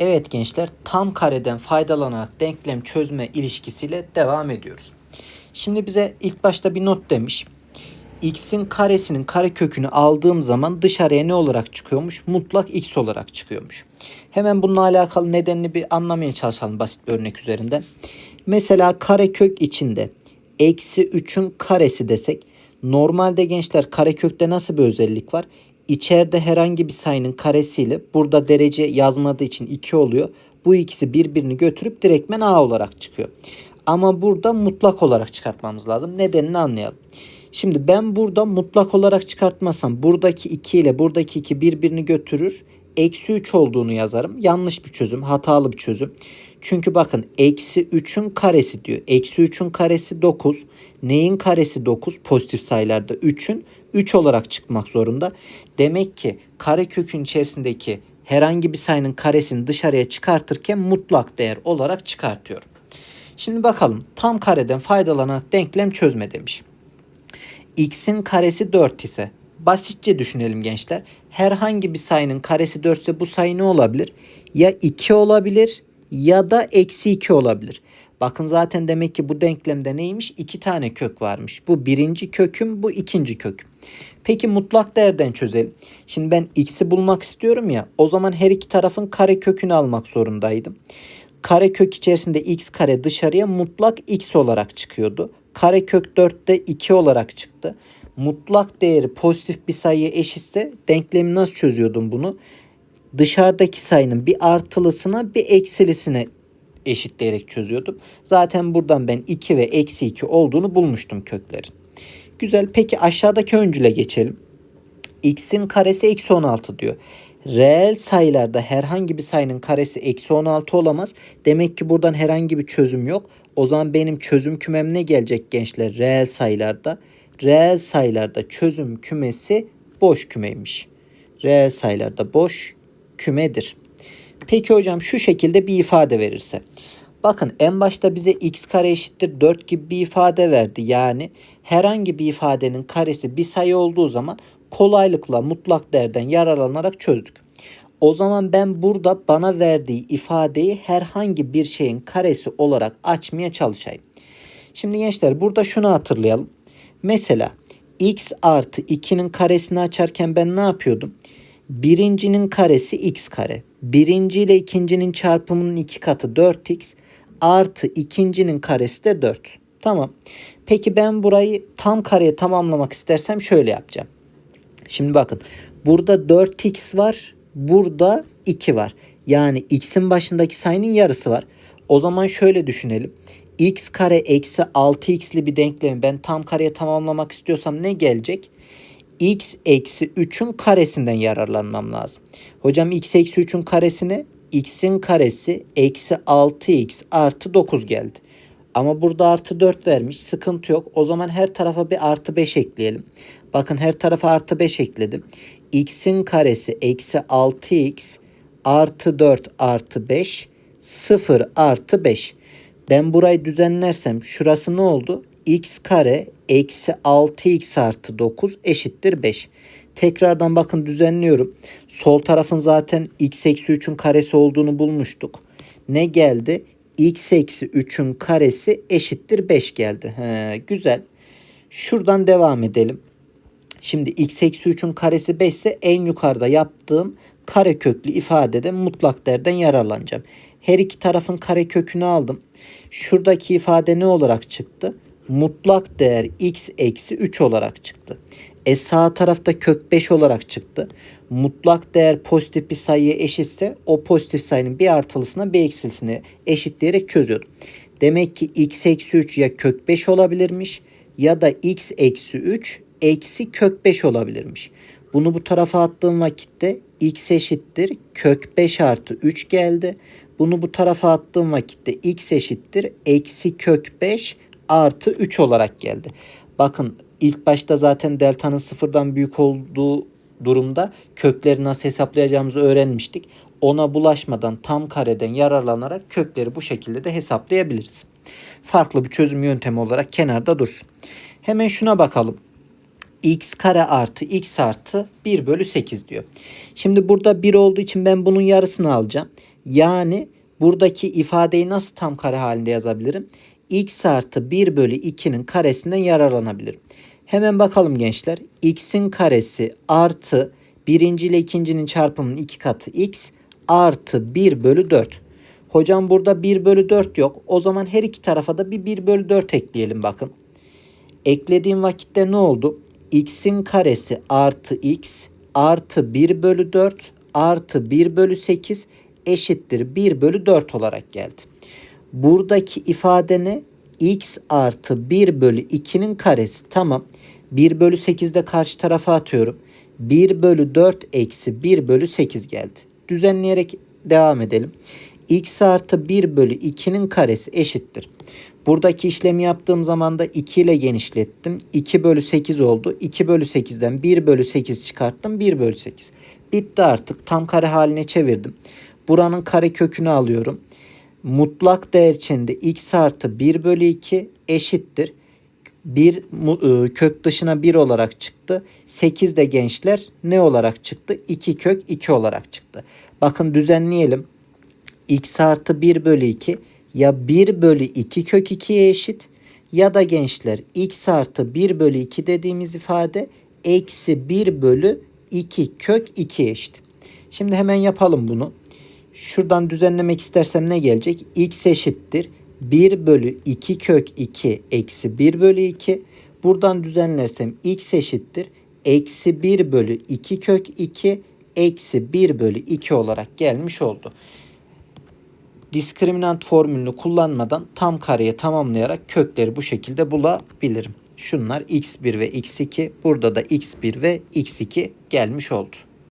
Evet gençler tam kareden faydalanarak denklem çözme ilişkisiyle devam ediyoruz. Şimdi bize ilk başta bir not demiş. X'in karesinin kare kökünü aldığım zaman dışarıya ne olarak çıkıyormuş? Mutlak X olarak çıkıyormuş. Hemen bununla alakalı nedenini bir anlamaya çalışalım basit bir örnek üzerinden. Mesela kare kök içinde eksi 3'ün karesi desek normalde gençler kare kökte nasıl bir özellik var? İçeride herhangi bir sayının karesiyle burada derece yazmadığı için 2 oluyor. Bu ikisi birbirini götürüp direktmen A olarak çıkıyor. Ama burada mutlak olarak çıkartmamız lazım. Nedenini anlayalım. Şimdi ben burada mutlak olarak çıkartmasam buradaki 2 ile buradaki 2 birbirini götürür. Eksi 3 olduğunu yazarım. Yanlış bir çözüm. Hatalı bir çözüm. Çünkü bakın eksi 3'ün karesi diyor. Eksi 3'ün karesi 9. Neyin karesi 9? Pozitif sayılarda 3'ün 3 olarak çıkmak zorunda. Demek ki kare kökün içerisindeki herhangi bir sayının karesini dışarıya çıkartırken mutlak değer olarak çıkartıyorum. Şimdi bakalım tam kareden faydalanarak denklem çözme demiş. x'in karesi 4 ise basitçe düşünelim gençler. Herhangi bir sayının karesi 4 ise bu sayı ne olabilir? Ya 2 olabilir ya da eksi 2 olabilir. Bakın zaten demek ki bu denklemde neymiş? 2 tane kök varmış. Bu birinci köküm, bu ikinci köküm. Peki mutlak değerden çözelim. Şimdi ben x'i bulmak istiyorum ya. O zaman her iki tarafın kare kökünü almak zorundaydım. Kare kök içerisinde x kare dışarıya mutlak x olarak çıkıyordu. Kare kök 4'te 2 olarak çıktı. Mutlak değeri pozitif bir sayıya eşitse denklemi nasıl çözüyordum bunu? Dışarıdaki sayının bir artılısına bir eksilisine eşitleyerek çözüyordum. Zaten buradan ben 2 ve eksi 2 olduğunu bulmuştum köklerin. Güzel. Peki aşağıdaki öncüle geçelim. x'in karesi eksi 16 diyor. Reel sayılarda herhangi bir sayının karesi eksi 16 olamaz. Demek ki buradan herhangi bir çözüm yok. O zaman benim çözüm kümem ne gelecek gençler? Reel sayılarda. Reel sayılarda çözüm kümesi boş kümeymiş. Reel sayılarda boş kümedir. Peki hocam şu şekilde bir ifade verirse. Bakın en başta bize x kare eşittir 4 gibi bir ifade verdi. Yani herhangi bir ifadenin karesi bir sayı olduğu zaman kolaylıkla mutlak değerden yararlanarak çözdük. O zaman ben burada bana verdiği ifadeyi herhangi bir şeyin karesi olarak açmaya çalışayım. Şimdi gençler burada şunu hatırlayalım. Mesela x artı 2'nin karesini açarken ben ne yapıyordum? Birincinin karesi x kare. Birinci ile ikincinin çarpımının iki katı 4x artı ikincinin karesi de 4. Tamam. Peki ben burayı tam kareye tamamlamak istersem şöyle yapacağım. Şimdi bakın burada 4x var. Burada 2 var. Yani x'in başındaki sayının yarısı var. O zaman şöyle düşünelim. x kare eksi 6x'li bir denklemi ben tam kareye tamamlamak istiyorsam ne gelecek? X eksi 3'ün karesinden yararlanmam lazım. Hocam x eksi 3'ün karesine x'in karesi eksi 6x artı 9 geldi. Ama burada artı 4 vermiş. Sıkıntı yok. O zaman her tarafa bir artı 5 ekleyelim. Bakın her tarafa artı 5 ekledim. x'in karesi eksi 6x artı 4 artı 5 0 artı 5. Ben burayı düzenlersem şurası ne oldu? x kare eksi 6x artı 9 eşittir 5. Tekrardan bakın düzenliyorum. Sol tarafın zaten x eksi 3'ün karesi olduğunu bulmuştuk. Ne geldi? x eksi 3'ün karesi eşittir 5 geldi. He, güzel. Şuradan devam edelim. Şimdi x eksi 3'ün karesi 5 ise en yukarıda yaptığım kare köklü ifadede mutlak değerden yararlanacağım. Her iki tarafın kare kökünü aldım. Şuradaki ifade ne olarak çıktı? Mutlak değer x eksi 3 olarak çıktı. E sağ tarafta kök 5 olarak çıktı. Mutlak değer pozitif bir sayıya eşitse o pozitif sayının bir artılısına bir eksilisine eşitleyerek çözüyordum. Demek ki x eksi 3 ya kök 5 olabilirmiş ya da x eksi 3 eksi kök 5 olabilirmiş. Bunu bu tarafa attığım vakitte x eşittir kök 5 artı 3 geldi. Bunu bu tarafa attığım vakitte x eşittir eksi kök 5 artı 3 olarak geldi. Bakın ilk başta zaten delta'nın sıfırdan büyük olduğu durumda kökleri nasıl hesaplayacağımızı öğrenmiştik. Ona bulaşmadan tam kareden yararlanarak kökleri bu şekilde de hesaplayabiliriz. Farklı bir çözüm yöntemi olarak kenarda dursun. Hemen şuna bakalım x kare artı x artı 1 bölü 8 diyor. Şimdi burada 1 olduğu için ben bunun yarısını alacağım. Yani buradaki ifadeyi nasıl tam kare halinde yazabilirim? X artı 1 bölü 2'nin karesinden yararlanabilirim. Hemen bakalım gençler. x'in karesi artı birinci ile ikincinin çarpımının iki katı x artı 1 bölü 4. Hocam burada 1 bölü 4 yok. O zaman her iki tarafa da bir 1 bölü 4 ekleyelim bakın. Eklediğim vakitte ne oldu? x'in karesi artı x artı 1 bölü 4 artı 1 bölü 8 eşittir 1 bölü 4 olarak geldi. Buradaki ifade ne? x artı 1 bölü 2'nin karesi. Tamam. 1 bölü 8 de karşı tarafa atıyorum. 1 bölü 4 eksi 1 bölü 8 geldi. Düzenleyerek devam edelim. x artı 1 bölü 2'nin karesi eşittir. Buradaki işlemi yaptığım zaman da 2 ile genişlettim. 2 bölü 8 oldu. 2 bölü 8'den 1 bölü 8 çıkarttım. 1 bölü 8. Bitti artık. Tam kare haline çevirdim. Buranın kare kökünü alıyorum. Mutlak değer içinde x artı 1 bölü 2 eşittir. 1 kök dışına 1 olarak çıktı. 8 de gençler ne olarak çıktı? 2 kök 2 olarak çıktı. Bakın düzenleyelim. x artı 1 bölü 2 ya 1 bölü 2 kök 2'ye eşit ya da gençler x artı 1 bölü 2 dediğimiz ifade eksi 1 bölü 2 kök 2 eşit. Şimdi hemen yapalım bunu. Şuradan düzenlemek istersem ne gelecek? x eşittir. 1 bölü 2 kök 2 eksi 1 bölü 2. Buradan düzenlersem x eşittir. Eksi 1 bölü 2 kök 2 eksi 1 bölü 2 olarak gelmiş oldu. Diskriminant formülünü kullanmadan tam kareye tamamlayarak kökleri bu şekilde bulabilirim. Şunlar x1 ve x2 burada da x1 ve x2 gelmiş oldu.